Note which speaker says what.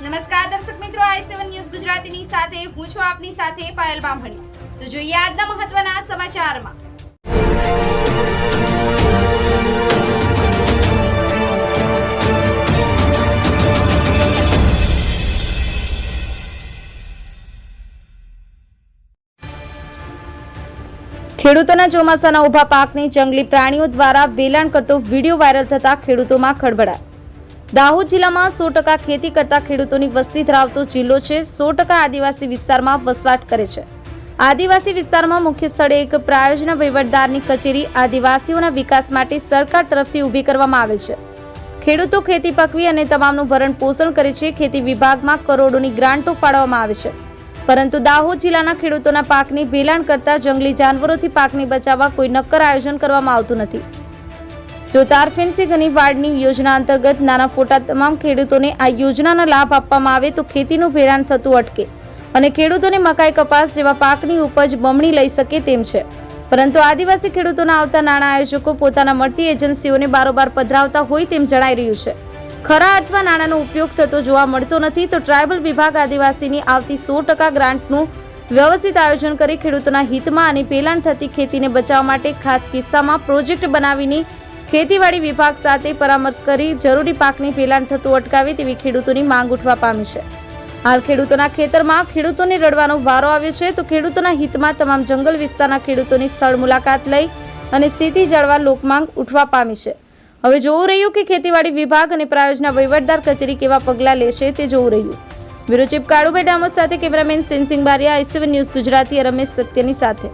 Speaker 1: નમસ્કાર, દર્શક મિત્રો, આઈ સેવન ન્યૂઝ ગુજરાતીની સાથે, હું છું આપની સાથે પાયલ બામણી. તો જોઈએ આજના મહત્વના સમાચારમાં. ખેડૂતોના ચોમાસાના ઊભા પાકની જંગલી પ્રાણીઓ દ્વારા વેલાણ કરતો વીડિયો વાયરલ થતા ખેડૂતોમાં ખળભળાટ. દાહોદ જિલ્લામાં સો ટકા ખેતી કરતા ખેડૂતોની વસ્તી ધરાવતો જિલ્લો છે. સો ટકા આદિવાસી વિસ્તારમાં વસવાટ કરે છે. આદિવાસી વિસ્તારમાં મુખ્ય સ્થળે એક પ્રાયોજના વહીવટદારની કચેરી આદિવાસીઓના વિકાસ માટે સરકાર તરફથી ઊભી કરવામાં આવેલ છે. ખેડૂતો ખેતી પકવી અને તમામનું ભરણ પોષણ કરે છે. ખેતી વિભાગમાં કરોડોની ગ્રાન્ટો ફાળવવામાં આવે છે. પરંતુ દાહોદ જિલ્લાના ખેડૂતોના પાકની ભેલાણ કરતા જંગલી જાનવરોથી પાકને બચાવવા કોઈ નક્કર આયોજન કરવામાં આવતું નથી. જો તારફેન્સી ઘણી વાડની યોજના અંતર્ગત નાના ફોટા તમામ ખેડૂતોને આ યોજનાનો લાભ આપવામાં આવે તો ખેતીનું ભેળાણ થતું અટકે. અને ખેડૂતોને મકાઈ કપાસ જેવા પાકની ઉપજ બમણી લઈ શકે તેમ છે. પરંતુ આદિવાસી ખેડૂતોના આવતા નાણાં આયોજકો પોતાના મળતી એજન્સીઓને બારોબાર પધરાવતા હોય તેમ જણાઈ રહ્યું છે. ખરા અર્થમાં નાણાંનો ઉપયોગ થતો જોવા મળતો નથી તો ટ્રાયબલ વિભાગ આદિવાસીની આવતી સો ટકા ગ્રાન્ટનું વ્યવસ્થિત આયોજન કરી ખેડૂતોના હિતમાં અને પેલાણ થતી ખેતીને બચાવવા માટે ખાસ કિસ્સામાં પ્રોજેક્ટ બનાવીને ખેતીવાડી વિભાગ સાથે પરામર્શ કરી જરૂરી પાકની પેલાણ થતું અટકાવે તેવી ખેડૂતોની માંગ ઉઠવા પામી છે. હાલ ખેડૂતોના ખેતરમાં ખેડૂતોને રડવાનો વારો આવ્યો છે તો ખેડૂતોના હિતમાં તમામ જંગલ વિસ્તારના ખેડૂતોની સ્થળ મુલાકાત લઈ અને સ્થિતિ જાળવા લોકમાંગ ઉઠવા પામી છે. હવે જોવું રહ્યું કે ખેતીવાડી વિભાગ અને પ્રાયોજના વહીવટદાર કચેરી કેવા પગલાં લેશે તે જોવું રહ્યું. બ્યુરો ચીફ કાળુભાઈ ડામોર સાથે cameraman Sensing Baria, I news Gujarati, Ramesh સત્યની સાથે.